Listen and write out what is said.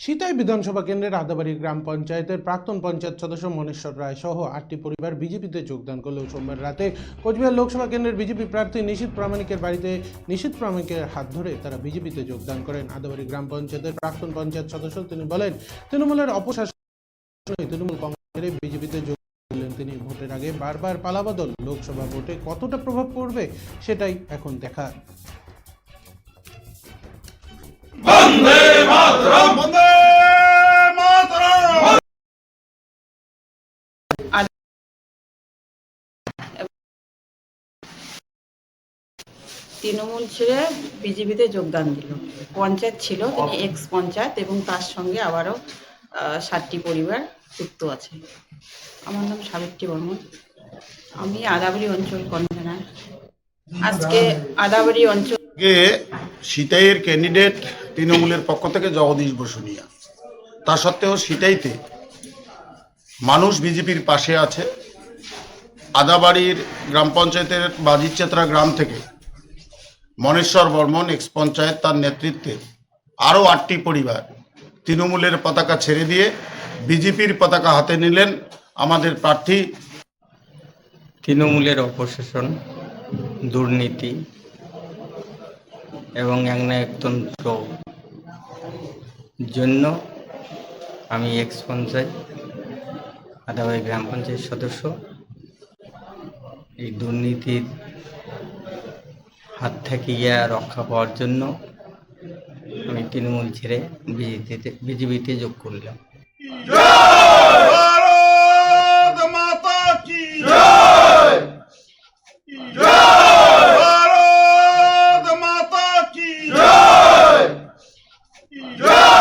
সিতাই বিধানসভা কেন্দ্রের আদাবাড়ি গ্রাম পঞ্চায়েতের প্রাক্তন পঞ্চায়েত সদস্য মনেশ্বর রায় সহ আটটি পরিবার বিজেপিতে যোগদান করলেও সোমবার রাতে কোচবিহার লোকসভা কেন্দ্রের বিজেপি প্রার্থী নিশীত প্রামাণিকের বাড়িতে নিশীত প্রামাণিকের হাত ধরে তারা বিজেপিতে যোগদান করেন। আদাবাড়ি গ্রাম পঞ্চায়েতের প্রাক্তন পঞ্চায়েত সদস্য তিনি বলেন, তৃণমূলের অপশাসন তৃণমূল কংগ্রেসের বিজেপিতে যোগ দিলেন তিনি। ভোটের আগে বারবার পালাবদল, লোকসভা ভোটে কতটা প্রভাব পড়বে সেটাই এখন দেখার। বন্দে মাতরম! তৃণমূল ছেড়ে বিজেপিতে যোগদান দিল। পঞ্চায়েত ছিল তিনি এক্স পঞ্চায়েত এবং তার সঙ্গে আবারও ষাটটি পরিবার যুক্ত আছে। আমার নাম সাবিত্রী বর্মন। আমি আদাবাড়ি অঞ্চল কনভেনার। আজকে আদাবাড়ি অঞ্চল সিতাইয়ের ক্যান্ডিডেট তৃণমূলের পক্ষ থেকে জগদীশ বসুনিয়া। তা সত্ত্বেও সিতাইতে মানুষ বিজেপির পাশে আছে। আদাবাড়ির গ্রাম পঞ্চায়েতের বাজিরচেত্রা গ্রাম থেকে মনেশ্বর বর্মন এক্স পঞ্চায়েত তার নেতৃত্বে আরও আটটি পরিবার তৃণমূলের পতাকা ছেড়ে দিয়ে বিজেপির পতাকা হাতে নিলেন আমাদের প্রার্থী। তৃণমূলের অপশাসন, দুর্নীতি এবং একনায়কতন্ত্র জন্য আমি এক্স পঞ্চায়েত আদাবাড়ি গ্রাম পঞ্চায়েত সদস্য। এই দুর্নীতির হাত থেকে ইয়া রক্ষা পাওয়ার জন্য আমি তৃণমূল ছেড়ে বিজেপিতে বিজেপিতে যোগ করলাম Yeah!